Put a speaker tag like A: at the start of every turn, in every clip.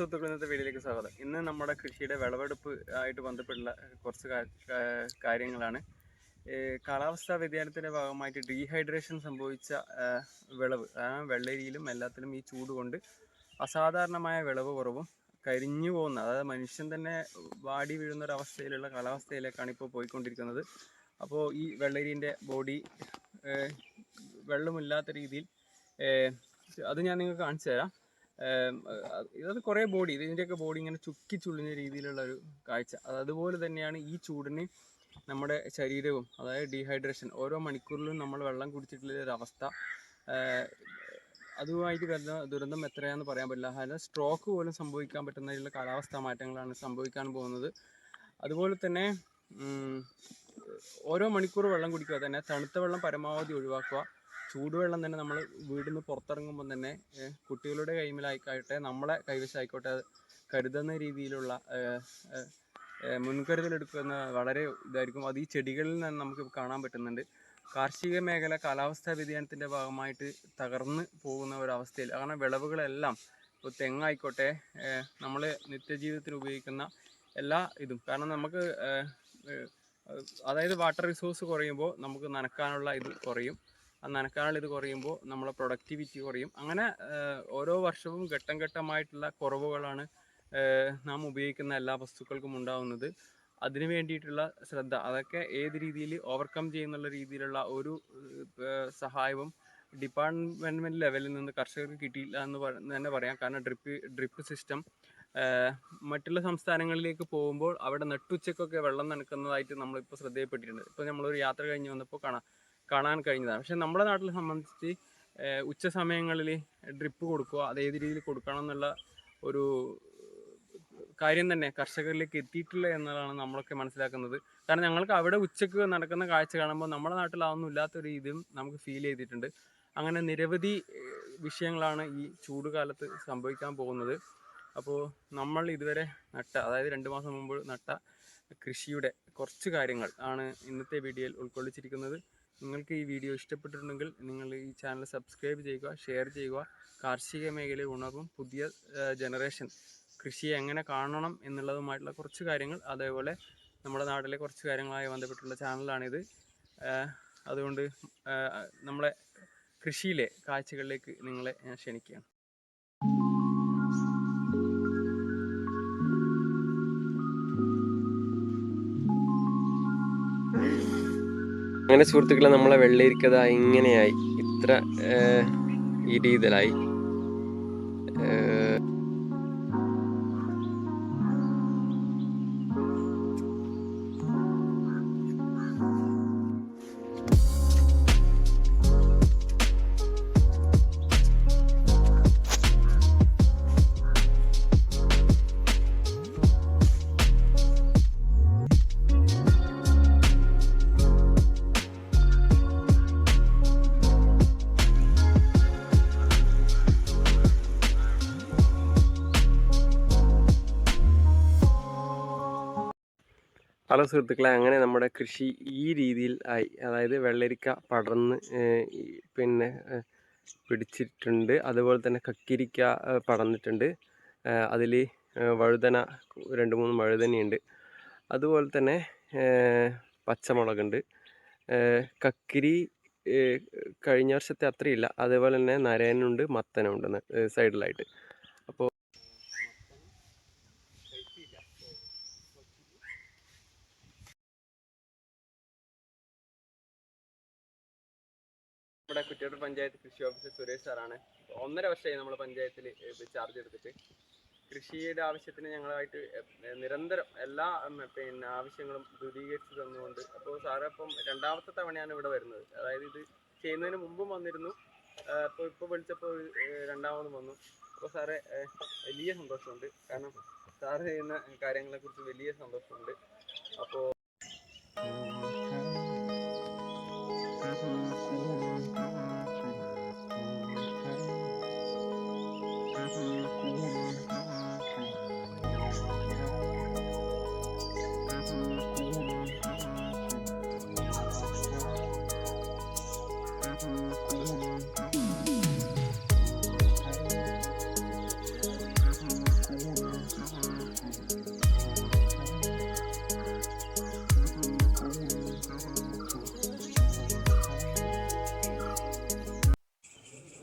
A: സുഹൃത്തുക്കൾ ഇന്നത്തെ വീഡിയോയിലേക്ക് സ്വാഗതം. ഇന്ന് നമ്മുടെ കൃഷിയുടെ വിളവെടുപ്പ് ആയിട്ട് ബന്ധപ്പെട്ടുള്ള കുറച്ച് കാര്യങ്ങളാണ്. കാലാവസ്ഥാ വ്യതിയാനത്തിന്റെ ഭാഗമായിട്ട് ഡീഹൈഡ്രേഷൻ സംഭവിച്ച വിളവ് വെള്ളരിയിലും എല്ലാത്തിലും ഈ ചൂട് കൊണ്ട് അസാധാരണമായ വിളവ് കുറവും കരിഞ്ഞു പോകുന്ന അതായത് മനുഷ്യൻ തന്നെ വാടി വീഴുന്ന ഒരു അവസ്ഥയിലുള്ള കാലാവസ്ഥയിലേക്കാണ് ഇപ്പോൾ പോയിക്കൊണ്ടിരിക്കുന്നത്. അപ്പോൾ ഈ വെള്ളരീന്റെ ബോഡി വെള്ളമില്ലാത്ത രീതിയിൽ അത് ഞാൻ നിങ്ങൾക്ക് കാണിച്ചു തരാം. ഏം, അത് ഇത് കുറേ ബോഡി ഇതിന്റെയൊക്കെ ബോഡി ഇങ്ങനെ ചുക്കി ചുളിഞ്ഞ രീതിയിലുള്ള ഒരു കാഴ്ച. അത് അതുപോലെ തന്നെയാണ് ഈ ചൂടിന് നമ്മുടെ ശരീരവും അതായത് ഡീഹൈഡ്രേഷൻ ഓരോ മണിക്കൂറിലും നമ്മൾ വെള്ളം കുടിച്ചിട്ടുള്ള ഒരു അവസ്ഥ. അതുമായിട്ട് വരുന്ന ദുരന്തം എത്രയാണെന്ന് പറയാൻ പറ്റില്ല. അതായത് സ്ട്രോക്ക് പോലും സംഭവിക്കാൻ പറ്റുന്നതിലുള്ള കാലാവസ്ഥാ മാറ്റങ്ങളാണ് സംഭവിക്കാൻ പോകുന്നത്. അതുപോലെ തന്നെ ഓരോ മണിക്കൂർ വെള്ളം കുടിക്കുക തന്നെ തണുത്ത വെള്ളം പരമാവധി ഒഴിവാക്കുക ചൂടുവെള്ളം തന്നെ നമ്മൾ വീടിൽ നിന്ന് പുറത്തിറങ്ങുമ്പോൾ തന്നെ കുട്ടികളുടെ കൈമിലായിക്കോട്ടെ നമ്മളെ കൈവശമായിക്കോട്ടെ കരുതുന്ന രീതിയിലുള്ള മുൻകരുതലെടുക്കുന്ന വളരെ ഇതായിരിക്കും. അത് ഈ ചെടികളിൽ നിന്ന് നമുക്ക് കാണാൻ പറ്റുന്നുണ്ട്. കാർഷിക മേഖല കാലാവസ്ഥാ വ്യതിയാനത്തിന്റെ ഭാഗമായിട്ട് തകർന്ന് പോകുന്ന ഒരവസ്ഥയിൽ കാരണം വിളവുകളെല്ലാം ഇപ്പോൾ തെങ്ങായിക്കോട്ടെ നമ്മൾ നിത്യജീവിതത്തിൽ ഉപയോഗിക്കുന്ന എല്ലാ ഇതും. കാരണം നമുക്ക് അതായത് വാട്ടർ റിസോഴ്സ് കുറയുമ്പോൾ നമുക്ക് നനക്കാനുള്ള ഇത് കുറയും. ആ നനക്കാനുള്ള ഇത് കുറയുമ്പോൾ നമ്മളെ പ്രൊഡക്ടിവിറ്റി കുറയും. അങ്ങനെ ഓരോ വർഷവും ഘട്ടം ഘട്ടമായിട്ടുള്ള കുറവുകളാണ് നാം ഉപയോഗിക്കുന്ന എല്ലാ വസ്തുക്കൾക്കും ഉണ്ടാവുന്നത്. അതിനു വേണ്ടിയിട്ടുള്ള ശ്രദ്ധ അതൊക്കെ ഏത് രീതിയിൽ ഓവർകം ചെയ്യുന്നുള്ള രീതിയിലുള്ള ഒരു സഹായവും ഡിപ്പാർട്ട്മെന്റ് ലെവലിൽ നിന്ന് കർഷകർക്ക് കിട്ടിയില്ല എന്ന് തന്നെ പറയാം. കാരണം ഡ്രിപ്പ് ഡ്രിപ്പ് സിസ്റ്റം മറ്റുള്ള സംസ്ഥാനങ്ങളിലേക്ക് പോകുമ്പോൾ അവിടെ നട്ടുച്ചക്കൊക്കെ വെള്ളം നനക്കുന്നതായിട്ട് നമ്മളിപ്പോൾ ശ്രദ്ധയിൽപ്പെട്ടിട്ടുണ്ട്. ഇപ്പോൾ നമ്മളൊരു യാത്ര കഴിഞ്ഞ് വന്നപ്പോൾ കാണാം. കാണാൻ കഴിഞ്ഞതാണ്. പക്ഷേ നമ്മുടെ നാട്ടിൽ സംബന്ധിച്ച് ഉച്ച സമയങ്ങളിൽ ഡ്രിപ്പ് കൊടുക്കുക അത് ഏത് രീതിയിൽ കൊടുക്കണം എന്നുള്ള ഒരു കാര്യം തന്നെ കർഷകരിലേക്ക് എത്തിയിട്ടില്ല എന്നതാണ് നമ്മളൊക്കെ മനസ്സിലാക്കുന്നത്. കാരണം ഞങ്ങൾക്ക് അവിടെ ഉച്ചയ്ക്ക് നടക്കുന്ന കാഴ്ച കാണുമ്പോൾ നമ്മുടെ നാട്ടിൽ അതൊന്നും ഇല്ലാത്ത ഒരു ഇതും നമുക്ക് ഫീൽ ചെയ്തിട്ടുണ്ട്. അങ്ങനെ നിരവധി വിഷയങ്ങളാണ് ഈ ചൂട് കാലത്ത് സംഭവിക്കാൻ പോകുന്നത്. അപ്പോൾ നമ്മൾ ഇതുവരെ നട്ട അതായത് രണ്ട് മാസം മുമ്പ് നട്ട കൃഷിയുടെ കുറച്ച് കാര്യങ്ങൾ ആണ് ഇന്നത്തെ വീഡിയോയിൽ ഉൾക്കൊള്ളിച്ചിരിക്കുന്നത്. നിങ്ങൾക്ക് ഈ വീഡിയോ ഇഷ്ടപ്പെട്ടിട്ടുണ്ടെങ്കിൽ നിങ്ങൾ ഈ ചാനൽ സബ്സ്ക്രൈബ് ചെയ്യുക ഷെയർ ചെയ്യുക. കാർഷിക മേഖലയിൽ ഉണർവും പുതിയ ജനറേഷൻ കൃഷിയെ എങ്ങനെ കാണണം എന്നുള്ളതുമായിട്ടുള്ള കുറച്ച് കാര്യങ്ങൾ അതേപോലെ നമ്മുടെ നാട്ടിലെ കുറച്ച് കാര്യങ്ങളായി ബന്ധപ്പെട്ടുള്ള ചാനലാണിത് അതുകൊണ്ട് നമ്മളെ കൃഷിയിലെ കാഴ്ചകളിലേക്ക് നിങ്ങളെ ഞാൻ ക്ഷണിക്കുകയാണ്. അങ്ങനെ സുഹൃത്തുക്കളെ നമ്മളെ വെള്ളരിക്കത ഇങ്ങനെയായി. ഇത്ര ഈ രീതിയിലായി ഹലോ സുഹൃത്തുക്കളെ അങ്ങനെ നമ്മുടെ കൃഷി ഈ രീതിയിൽ ആയി. അതായത് വെള്ളരിക്ക പടർന്ന് പിന്നെ പിടിച്ചിട്ടുണ്ട്. അതുപോലെ തന്നെ കക്കിരിക്ക പടർന്നിട്ടുണ്ട്. അതിൽ വഴുതന രണ്ട് മൂന്ന് വഴുതനയുണ്ട്. അതുപോലെ തന്നെ പച്ചമുളകുണ്ട്. കക്കിരി കഴിഞ്ഞ വർഷത്തെ അത്രയില്ല. അതേപോലെ തന്നെ നരയനുണ്ട് മത്തനുണ്ട് സൈഡിലായിട്ട് അപ്പോൾ നമ്മുടെ കുറ്റിയോട് പഞ്ചായത്ത് കൃഷി ഓഫീസർ സുരേഷ് സാറാണ്. ഒന്നര വർഷമായി നമ്മൾ പഞ്ചായത്തിൽ ചാർജ് എടുത്തിട്ട്. കൃഷിയുടെ ആവശ്യത്തിന് ഞങ്ങളായിട്ട് നിരന്തരം എല്ലാ പിന്നെ ആവശ്യങ്ങളും ദൂരീകരിച്ച് തന്നുകൊണ്ട് അപ്പോൾ സാറ് അപ്പം രണ്ടാമത്തെ തവണയാണ് ഇവിടെ വരുന്നത്. അതായത് ഇത് ചെയ്യുന്നതിന് മുമ്പും വന്നിരുന്നു. അപ്പോൾ ഇപ്പോൾ വിളിച്ചപ്പോൾ രണ്ടാമതും വന്നു. അപ്പോൾ സാറെ വലിയ സന്തോഷമുണ്ട്. കാരണം സാറ് ചെയ്യുന്ന കാര്യങ്ങളെക്കുറിച്ച് വലിയ സന്തോഷമുണ്ട്. അപ്പോൾ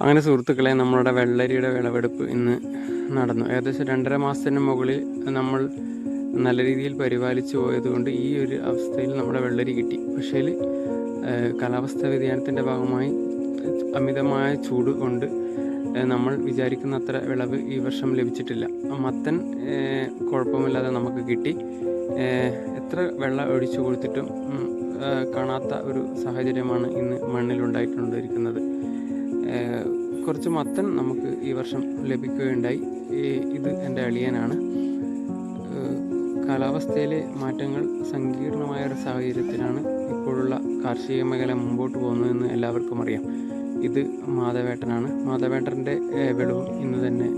A: അങ്ങനെ സുഹൃത്തുക്കളെ നമ്മളുടെ വെള്ളരിയുടെ വിളവെടുപ്പ് ഇന്ന് നടന്നു. ഏകദേശം രണ്ടര മാസത്തിന് മുകളിൽ നമ്മൾ നല്ല രീതിയിൽ പരിപാലിച്ചു പോയതുകൊണ്ട് ഈ ഒരു അവസ്ഥയിൽ നമ്മുടെ വെള്ളരി കിട്ടി. പക്ഷേ കാലാവസ്ഥ വ്യതിയാനത്തിന്റെ ഭാഗമായി അമിതമായ ചൂട് കൊണ്ട് നമ്മൾ വിചാരിക്കുന്ന അത്ര വിളവ് ഈ വർഷം ലഭിച്ചിട്ടില്ല. മത്തൻ കുഴപ്പമില്ലാതെ നമുക്ക് കിട്ടി. എത്ര വെള്ളം ഒഴിച്ചു കൊടുത്തിട്ടും കാണാത്ത ഒരു സാഹചര്യമാണ് ഇന്ന് മണ്ണിലുണ്ടായിട്ടുണ്ടിരിക്കുന്നത് കുറച്ച് മത്തൻ നമുക്ക് ഈ വർഷം ലഭിക്കുകയുണ്ടായി. ഇത് എന്റെ അളിയനാണ്. കാലാവസ്ഥയിലെ മാറ്റങ്ങൾ സങ്കീർണമായ ഒരു സാഹചര്യത്തിലാണ് ഇപ്പോഴുള്ള കാർഷിക മേഖല മുമ്പോട്ട് പോകുന്നതെന്ന് എല്ലാവർക്കും അറിയാം. ഇത് മാധവേട്ടനാണ്. മാധവേട്ടന്റെ വിളവും ഇന്ന് തന്നെ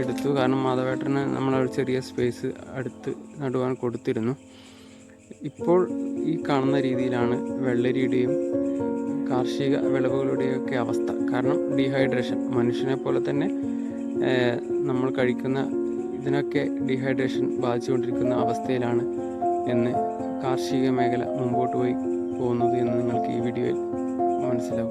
A: എടുത്തു. കാരണം മാധവേട്ടന് നമ്മളൊരു ചെറിയ സ്പേസ് അടുത്ത് നടുവാൻ കൊടുത്തിരുന്നു. ഇപ്പോൾ ഈ കാണുന്ന രീതിയിലാണ് വെള്ളരിയുടെയും കാർഷിക വിളവുകളുടെയൊക്കെ അവസ്ഥ. കാരണം ഡീഹൈഡ്രേഷൻ മനുഷ്യനെ പോലെ തന്നെ നമ്മൾ കഴിക്കുന്ന ഇതിനൊക്കെ ഡീഹൈഡ്രേഷൻ ബാധിച്ചുകൊണ്ടിരിക്കുന്ന അവസ്ഥയിലാണ് എന്ന് കാർഷിക മേഖല മുമ്പോട്ട് പോയി പോകുന്നത് എന്ന് നിങ്ങൾക്ക് ഈ വീഡിയോയിൽ മനസ്സിലാവും.